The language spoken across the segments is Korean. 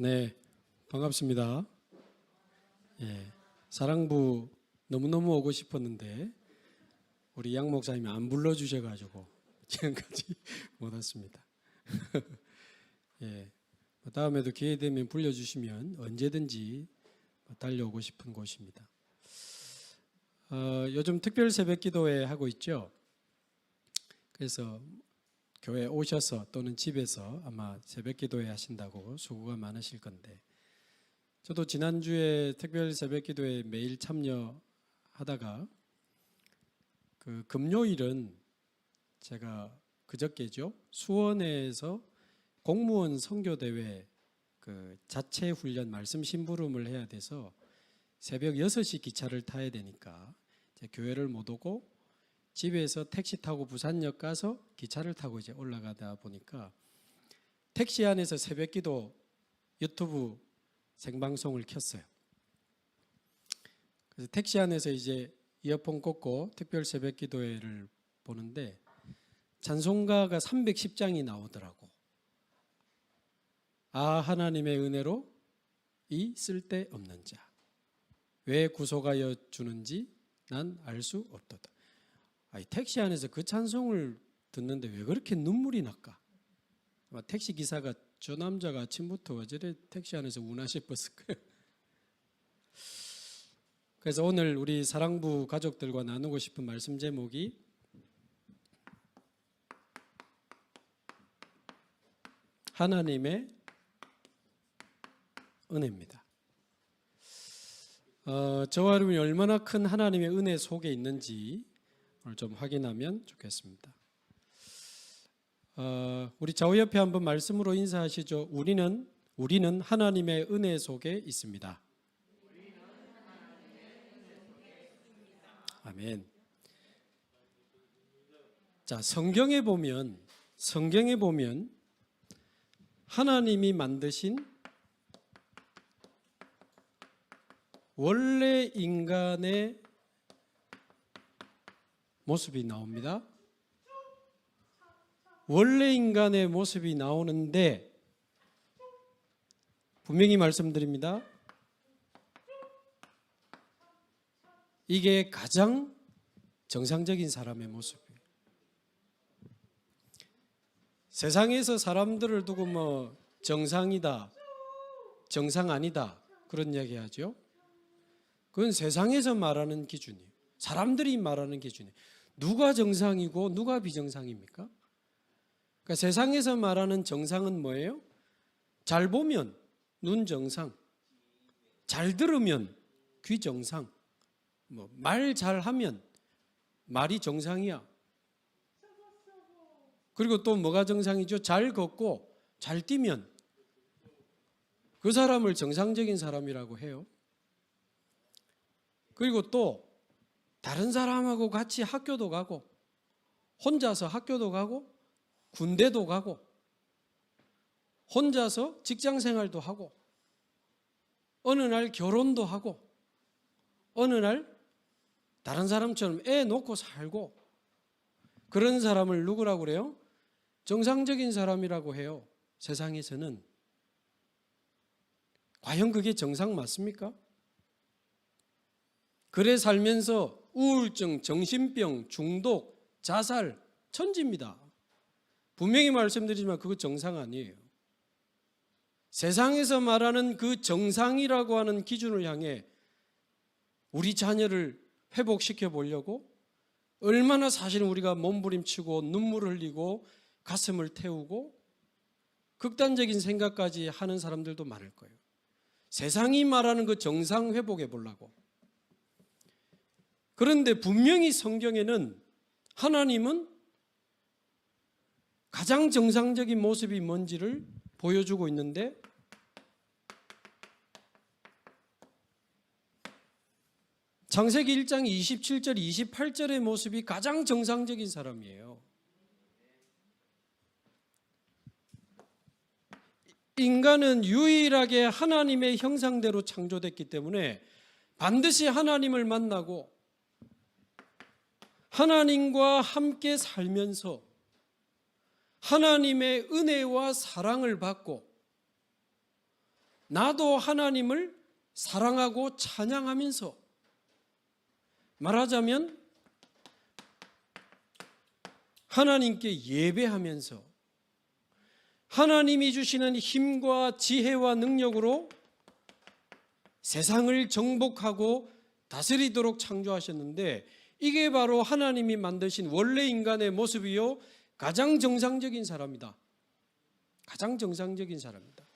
네, 반갑습니다. 예, 사랑부 너무너무 오고 싶었는데 우리 양 목사님이 안 불러주셔가지고 지금까지 못 왔습니다. 예, 뭐 다음에도 기회 되면 불러주시면 언제든지 달려오고 싶은 곳입니다. 어, 요즘 특별 새벽 기도회 하고 있죠. 그래서 교회 오셔서 또는 집에서 아마 새벽 기도회 하신다고 수고가 많으실 건데 저도 지난주에 특별 새벽 기도회 매일 참여하다가 그 금요일은 제가 그저께죠? 수원에서 공무원 선교 대회 그 자체 훈련 말씀 심부름을 해야 돼서 새벽 6시 기차를 타야 되니까 이제 교회를 못 오고 집에서 택시 타고 부산역 가서 기차를 타고 이제 올라가다 보니까 택시 안에서 새벽기도 유튜브 생방송을 켰어요. 그래서 택시 안에서 이제 이어폰 꽂고 특별 새벽기도회를 보는데 찬송가가 310장이 나오더라고. 아 하나님의 은혜로 이 쓸데없는 자. 왜 구속하여 주는지 난 알 수 없도다. 아이, 택시 안에서 그 찬송을 듣는데 왜 그렇게 눈물이 날까? 아마 택시 기사가 저 남자가 아침부터 어제래 택시 안에서 우나 싶었을 거예요. 그래서 오늘 우리 사랑부 가족들과 나누고 싶은 말씀 제목이 하나님의 은혜입니다. 어, 저와 여러분이 얼마나 큰 하나님의 은혜 속에 있는지 오늘 좀 확인하면 좋겠습니다. 어, 우리 좌우 옆에 한번 말씀으로 인사하시죠. 우리는 우리는 하나님의 은혜 속에 있습니다. 아멘. 자, 성경에 보면 성경에 보면 하나님이 만드신 원래 인간의 모습이 나옵니다. 원래 인간의 모습이 나오는데 분명히 말씀드립니다. 이게 가장 정상적인 사람의 모습이에요. 세상에서 사람들을 두고 뭐 정상이다, 정상 아니다 그런 이야기 하죠. 그건 세상에서 말하는 기준이에요. 사람들이 말하는 기준이에요. 누가 정상이고 누가 비정상입니까? 그러니까 세상에서 말하는 정상은 뭐예요? 잘 보면 눈 정상, 잘 들으면 귀 정상, 뭐 말 잘하면 말이 정상이야. 그리고 또 뭐가 정상이죠? 잘 걷고 잘 뛰면 그 사람을 정상적인 사람이라고 해요. 그리고 또 다른 사람하고 같이 학교도 가고 혼자서 학교도 가고 군대도 가고 혼자서 직장 생활도 하고 어느 날 결혼도 하고 어느 날 다른 사람처럼 애 놓고 살고 그런 사람을 누구라고 그래요? 정상적인 사람이라고 해요. 세상에서는 과연 그게 정상 맞습니까? 그래 살면서 우울증, 정신병, 중독, 자살, 천지입니다. 분명히 말씀드리지만 그거 정상 아니에요. 세상에서 말하는 그 정상이라고 하는 기준을 향해 우리 자녀를 회복시켜 보려고 얼마나 사실 우리가 몸부림치고 눈물을 흘리고 가슴을 태우고 극단적인 생각까지 하는 사람들도 많을 거예요. 세상이 말하는 그 정상 회복해 보려고. 그런데 분명히 성경에는 하나님은 가장 정상적인 모습이 뭔지를 보여주고 있는데 창세기 1장 27절 28절의 모습이 가장 정상적인 사람이에요. 인간은 유일하게 하나님의 형상대로 창조됐기 때문에 반드시 하나님을 만나고 하나님과 함께 살면서 하나님의 은혜와 사랑을 받고 나도 하나님을 사랑하고 찬양하면서 말하자면 하나님께 예배하면서 하나님이 주시는 힘과 지혜와 능력으로 세상을 정복하고 다스리도록 창조하셨는데 이게 바로 하나님이 만드신 원래 인간의 모습이요 가장 정상적인 사람이다. 가장 정상적인 사람이다.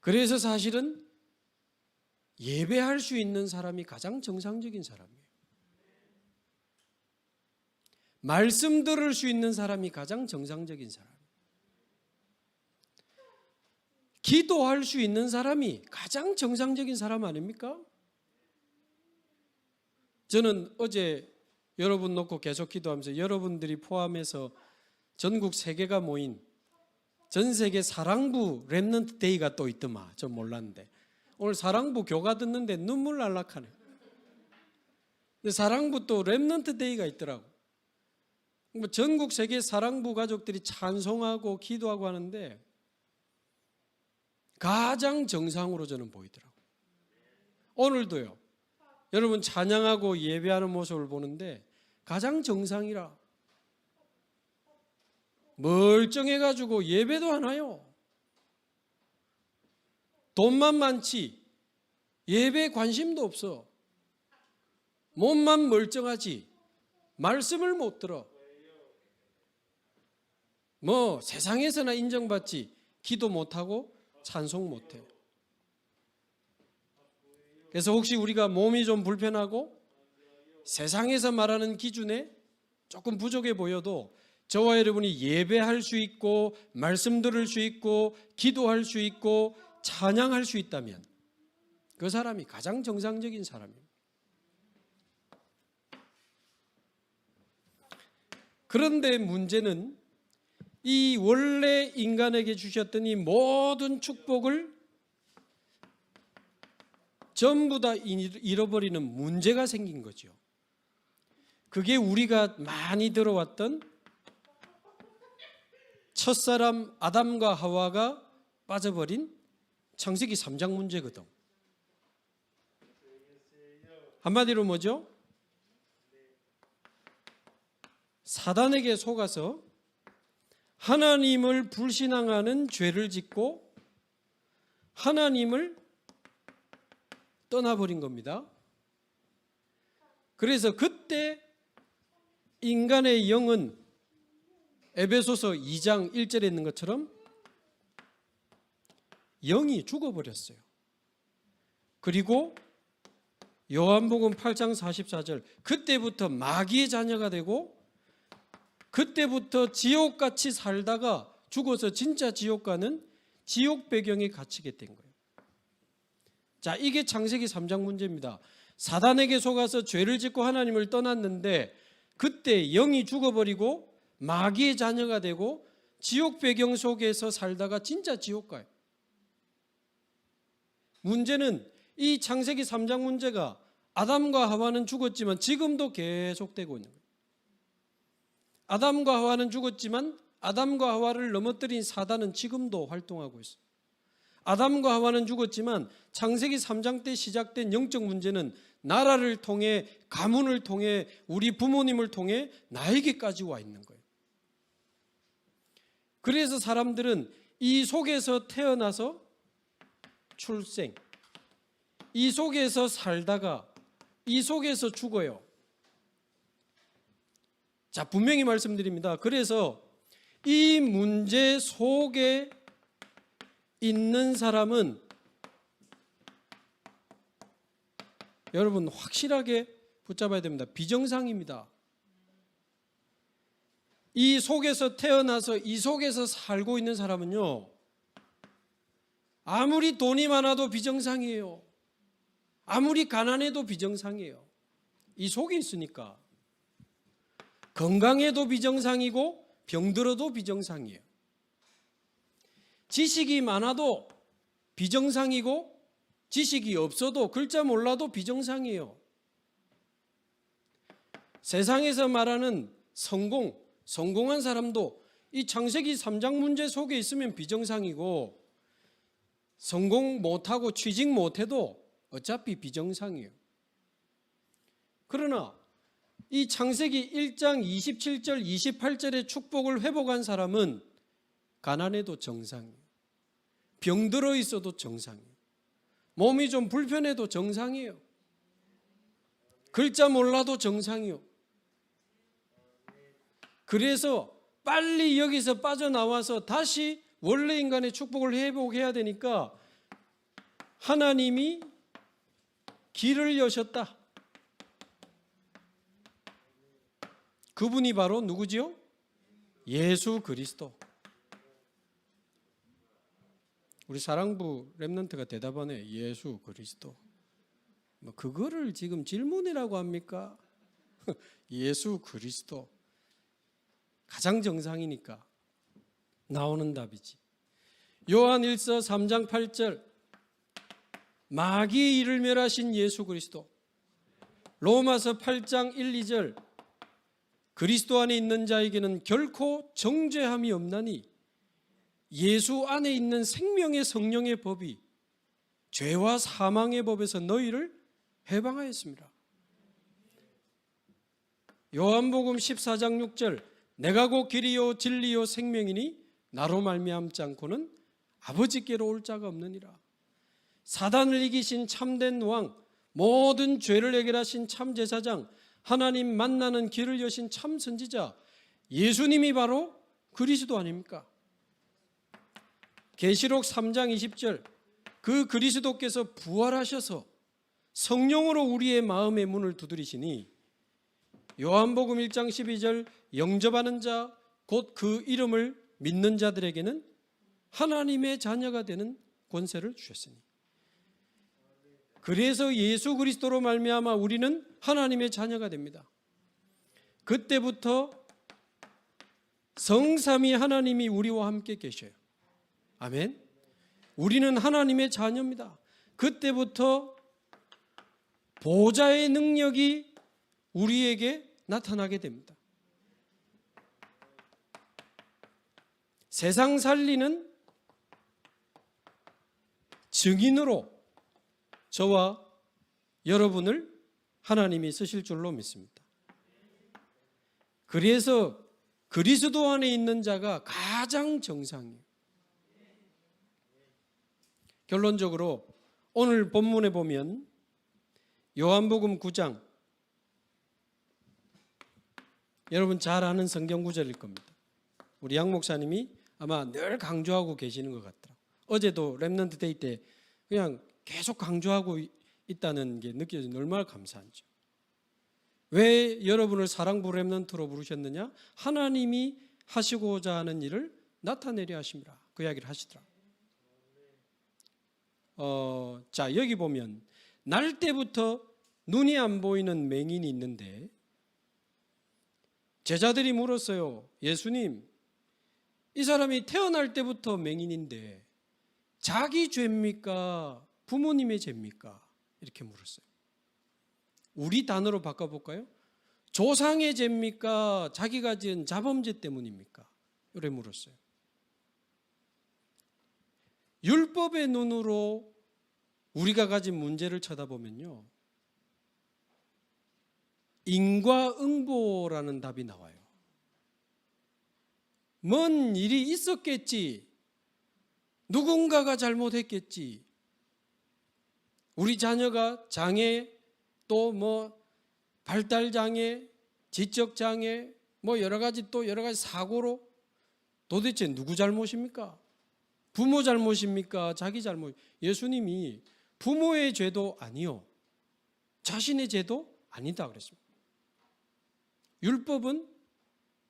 그래서 사실은 예배할 수 있는 사람이 가장 정상적인 사람이에요. 말씀 들을 수 있는 사람이 가장 정상적인 사람. 기도할 수 있는 사람이 가장 정상적인 사람 아닙니까? 저는 어제 여러분 놓고 계속 기도하면서 여러분들이 포함해서 전국 세계가 모인 전 세계 사랑부 랩넌트 데이가 또 있더만 저 몰랐는데 오늘 사랑부 교가 듣는데 눈물 날락하네. 근데 사랑부 또 랩넌트 데이가 있더라고. 뭐 전국 세계 사랑부 가족들이 찬송하고 기도하고 하는데 가장 정상으로 저는 보이더라고. 오늘도요. 여러분 찬양하고 예배하는 모습을 보는데 가장 정상이라. 멀쩡해 가지고 예배도 하나요? 돈만 많지 예배 관심도 없어. 몸만 멀쩡하지 말씀을 못 들어. 뭐 세상에서나 인정받지 기도 못하고 찬송 못해. 그래서 혹시 우리가 몸이 좀 불편하고 세상에서 말하는 기준에 조금 부족해 보여도 저와 여러분이 예배할 수 있고 말씀 들을 수 있고 기도할 수 있고 찬양할 수 있다면 그 사람이 가장 정상적인 사람입니다. 그런데 문제는 이 원래 인간에게 주셨던 이 모든 축복을 전부 다 잃어버리는 문제가 생긴 거죠. 그게 우리가 많이 들어왔던 첫사람 아담과 하와가 빠져버린 창세기 3장 문제거든. 한마디로 뭐죠? 사단에게 속아서 하나님을 불신앙하는 죄를 짓고 하나님을 떠나버린 겁니다. 그래서 그때 인간의 영은 에베소서 2장 1절에 있는 것처럼 영이 죽어버렸어요. 그리고 요한복음 8장 44절 그때부터 마귀의 자녀가 되고 그때부터 지옥같이 살다가 죽어서 진짜 지옥 가는 지옥 배경에 갇히게 된 거예요. 자, 이게 창세기 3장 문제입니다. 사단에게 속아서 죄를 짓고 하나님을 떠났는데 그때 영이 죽어버리고 마귀의 자녀가 되고 지옥 배경 속에서 살다가 진짜 지옥 가요. 문제는 이 창세기 3장 문제가 아담과 하와는 죽었지만 지금도 계속되고 있는 거예요. 아담과 하와는 죽었지만 아담과 하와를 넘어뜨린 사단은 지금도 활동하고 있어요. 아담과 하와는 죽었지만 창세기 3장 때 시작된 영적 문제는 나라를 통해 가문을 통해 우리 부모님을 통해 나에게까지 와 있는 거예요. 그래서 사람들은 이 속에서 태어나서 출생, 이 속에서 살다가 이 속에서 죽어요. 자, 분명히 말씀드립니다. 그래서 이 문제 속에 있는 사람은 여러분 확실하게 붙잡아야 됩니다. 비정상입니다. 이 속에서 태어나서 이 속에서 살고 있는 사람은요, 아무리 돈이 많아도 비정상이에요. 아무리 가난해도 비정상이에요. 이 속에 있으니까. 건강해도 비정상이고 병들어도 비정상이에요. 지식이 많아도 비정상이고 지식이 없어도 글자 몰라도 비정상이에요. 세상에서 말하는 성공, 성공한 사람도 이 창세기 3장 문제 속에 있으면 비정상이고 성공 못하고 취직 못해도 어차피 비정상이에요. 그러나 이 창세기 1장 27절 28절의 축복을 회복한 사람은 가난해도 정상이에요. 병들어 있어도 정상이에요. 몸이 좀 불편해도 정상이에요. 글자 몰라도 정상이요. 그래서 빨리 여기서 빠져나와서 다시 원래 인간의 축복을 회복해야 되니까 하나님이 길을 여셨다. 그분이 바로 누구지요? 예수 그리스도. 우리 사랑부 랩런트가 대답하네. 예수 그리스도. 뭐 그거를 지금 질문이라고 합니까? 예수 그리스도. 가장 정상이니까 나오는 답이지. 요한 1서 3장 8절 마귀의 일을 멸하신 예수 그리스도. 로마서 8장 1, 2절 그리스도 안에 있는 자에게는 결코 정죄함이 없나니 예수 안에 있는 생명의 성령의 법이 죄와 사망의 법에서 너희를 해방하였습니다. 요한복음 14장 6절 내가 곧 길이요 진리요 생명이니 나로 말미암지 않고는 아버지께로 올 자가 없느니라. 사단을 이기신 참된 왕 모든 죄를 해결하신 참 제사장 하나님 만나는 길을 여신 참 선지자 예수님이 바로 그리스도 아닙니까? 계시록 3장 20절 그 그리스도께서 부활하셔서 성령으로 우리의 마음의 문을 두드리시니 요한복음 1장 12절 영접하는 자 곧 그 이름을 믿는 자들에게는 하나님의 자녀가 되는 권세를 주셨으니 그래서 예수 그리스도로 말미암아 우리는 하나님의 자녀가 됩니다. 그때부터 성삼위 하나님이 우리와 함께 계셔요. 아멘. 우리는 하나님의 자녀입니다. 그때부터 보좌의 능력이 우리에게 나타나게 됩니다. 세상 살리는 증인으로 저와 여러분을 하나님이 쓰실 줄로 믿습니다. 그래서 그리스도 안에 있는 자가 가장 정상이에요. 결론적으로 오늘 본문에 보면 요한복음 9장 여러분 잘 아는 성경 구절일 겁니다. 우리 양 목사님이 아마 늘 강조하고 계시는 것 같더라. 어제도 랩넌트 데이 때 그냥 계속 강조하고 있다는 게 느껴지는 얼마나 감사한지. 왜 여러분을 사랑부 랩넌트로 부르셨느냐? 하나님이 하시고자 하는 일을 나타내려 하심이라. 그 이야기를 하시더라. 어, 자, 여기 보면 날 때부터 눈이 안 보이는 맹인이 있는데 제자들이 물었어요. 예수님, 이 사람이 태어날 때부터 맹인인데 자기 죄입니까? 부모님의 죄입니까? 이렇게 물었어요. 우리 단어로 바꿔볼까요? 조상의 죄입니까? 자기가 지은 자범죄 때문입니까? 이래 물었어요. 율법의 눈으로 우리가 가진 문제를 쳐다보면요. 인과응보라는 답이 나와요. 뭔 일이 있었겠지. 누군가가 잘못했겠지. 우리 자녀가 장애 또 뭐 발달 장애, 지적 장애 뭐 여러 가지 또 여러 가지 사고로 도대체 누구 잘못입니까? 부모 잘못입니까? 자기 잘못. 예수님이 부모의 죄도 아니요. 자신의 죄도 아니다 그랬습니다. 율법은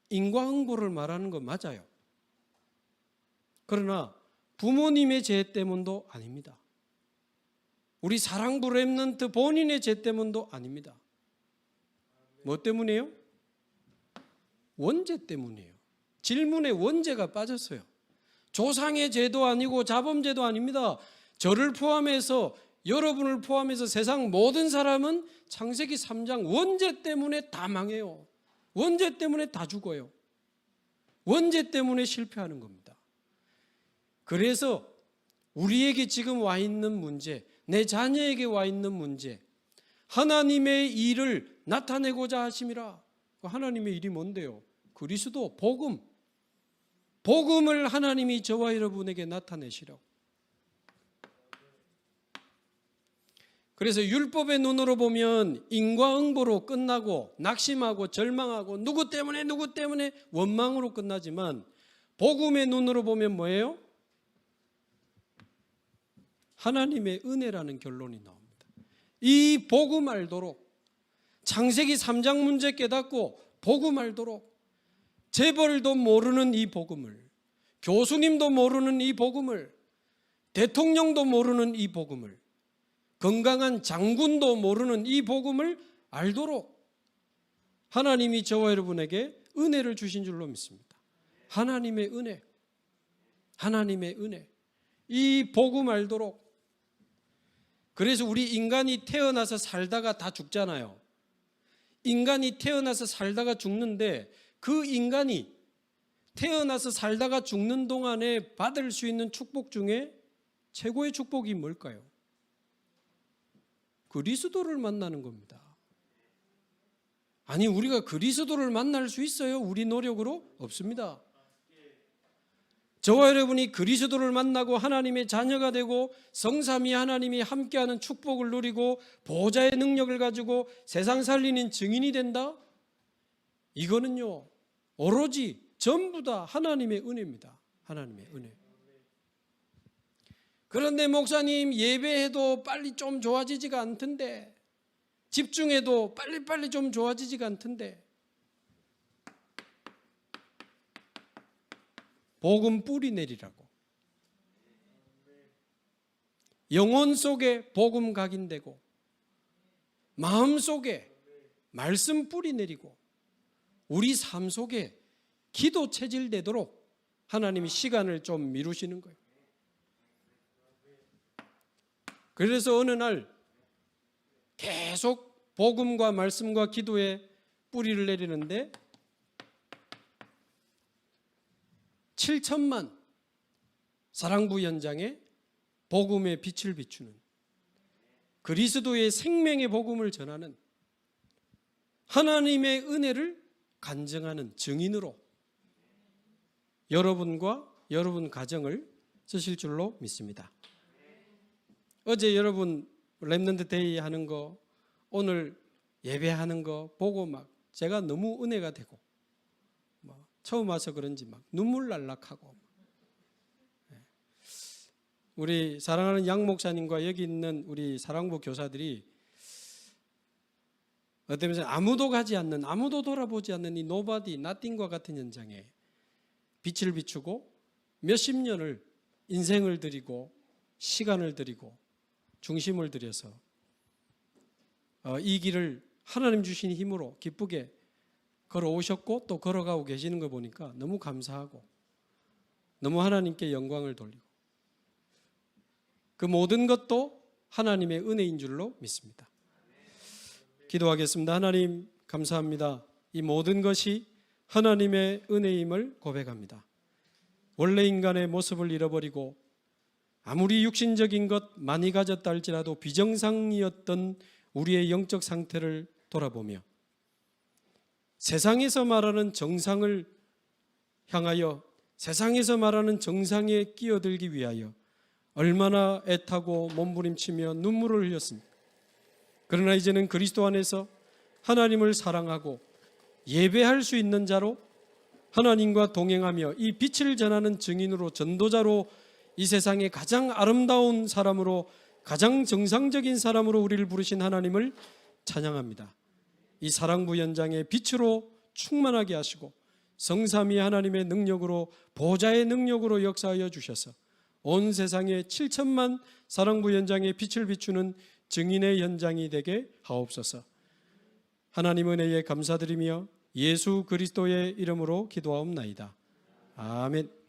인과응보를 말하는 건 맞아요. 그러나 부모님의 죄 때문도 아닙니다. 우리 사랑부 랩런트 본인의 죄 때문도 아닙니다. 뭐 때문이에요? 원죄 때문이에요. 질문에 원죄가 빠졌어요. 조상의 죄도 아니고 자범죄도 아닙니다. 저를 포함해서 여러분을 포함해서 세상 모든 사람은 창세기 3장 원죄 때문에 다 망해요. 원죄 때문에 다 죽어요. 원죄 때문에 실패하는 겁니다. 그래서 우리에게 지금 와 있는 문제, 내 자녀에게 와 있는 문제, 하나님의 일을 나타내고자 하심이라. 그 하나님의 일이 뭔데요? 그리스도 복음. 복음을 하나님이 저와 여러분에게 나타내시라고. 그래서 율법의 눈으로 보면 인과응보로 끝나고 낙심하고 절망하고 누구 때문에 누구 때문에 원망으로 끝나지만 복음의 눈으로 보면 뭐예요? 하나님의 은혜라는 결론이 나옵니다. 이 복음 알도록 창세기 3장 문제 깨닫고 복음 알도록 재벌도 모르는 이 복음을 교수님도 모르는 이 복음을 대통령도 모르는 이 복음을 건강한 장군도 모르는 이 복음을 알도록 하나님이 저와 여러분에게 은혜를 주신 줄로 믿습니다. 하나님의 은혜. 하나님의 은혜. 이 복음 알도록 그래서 우리 인간이 태어나서 살다가 다 죽잖아요. 인간이 태어나서 살다가 죽는데 그 인간이 태어나서 살다가 죽는 동안에 받을 수 있는 축복 중에 최고의 축복이 뭘까요? 그리스도를 만나는 겁니다. 아니 우리가 그리스도를 만날 수 있어요? 우리 노력으로? 없습니다. 저와 여러분이 그리스도를 만나고 하나님의 자녀가 되고 성삼위 하나님이 함께하는 축복을 누리고 보좌의 능력을 가지고 세상 살리는 증인이 된다? 이거는요 오로지 전부 다 하나님의 은혜입니다. 하나님의 은혜. 그런데 목사님 예배해도 빨리 좀 좋아지지가 않던데 집중해도 빨리빨리 좀 좋아지지가 않던데 복음 뿌리 내리라고 영혼 속에 복음 각인되고 마음 속에 말씀 뿌리 내리고 우리 삶 속에 기도 체질 되도록 하나님이 시간을 좀 미루시는 거예요. 그래서 어느 날 계속 복음과 말씀과 기도에 뿌리를 내리는데 7천만 사랑부 현장에 복음의 빛을 비추는 그리스도의 생명의 복음을 전하는 하나님의 은혜를 간증하는 증인으로 여러분과 여러분 가정을 쓰실 줄로 믿습니다. 어제 여러분 랩런드 데이 하는 거 오늘 예배하는 거 보고 막 제가 너무 은혜가 되고 뭐 처음 와서 그런지 막 눈물 날락하고 예. 우리 사랑하는 양 목사님과 여기 있는 우리 사랑부 교사들이 면에서 아무도 가지 않는 아무도 돌아보지 않는 이 노바디 나띵과 같은 현장에 빛을 비추고 몇십 년을 인생을 드리고 시간을 드리고 중심을 들여서 어, 이 길을 하나님 주신 힘으로 기쁘게 걸어오셨고 또 걸어가고 계시는 거 보니까 너무 감사하고 너무 하나님께 영광을 돌리고 그 모든 것도 하나님의 은혜인 줄로 믿습니다. 기도하겠습니다. 하나님 감사합니다. 이 모든 것이 하나님의 은혜임을 고백합니다. 원래 인간의 모습을 잃어버리고 아무리 육신적인 것 많이 가졌다 할지라도 비정상이었던 우리의 영적 상태를 돌아보며 세상에서 말하는 정상을 향하여 세상에서 말하는 정상에 끼어들기 위하여 얼마나 애타고 몸부림치며 눈물을 흘렸습니까? 그러나 이제는 그리스도 안에서 하나님을 사랑하고 예배할 수 있는 자로 하나님과 동행하며 이 빛을 전하는 증인으로 전도자로 이 세상의 가장 아름다운 사람으로 가장 정상적인 사람으로 우리를 부르신 하나님을 찬양합니다. 이 사랑부 연장의 빛으로 충만하게 하시고 성삼위 하나님의 능력으로 보좌의 능력으로 역사하여 주셔서 온 세상에 7천만 사랑부 연장의 빛을 비추는 증인의 현장이 되게 하옵소서. 하나님 은혜에 감사드리며 예수 그리스도의 이름으로 기도하옵나이다. 아멘.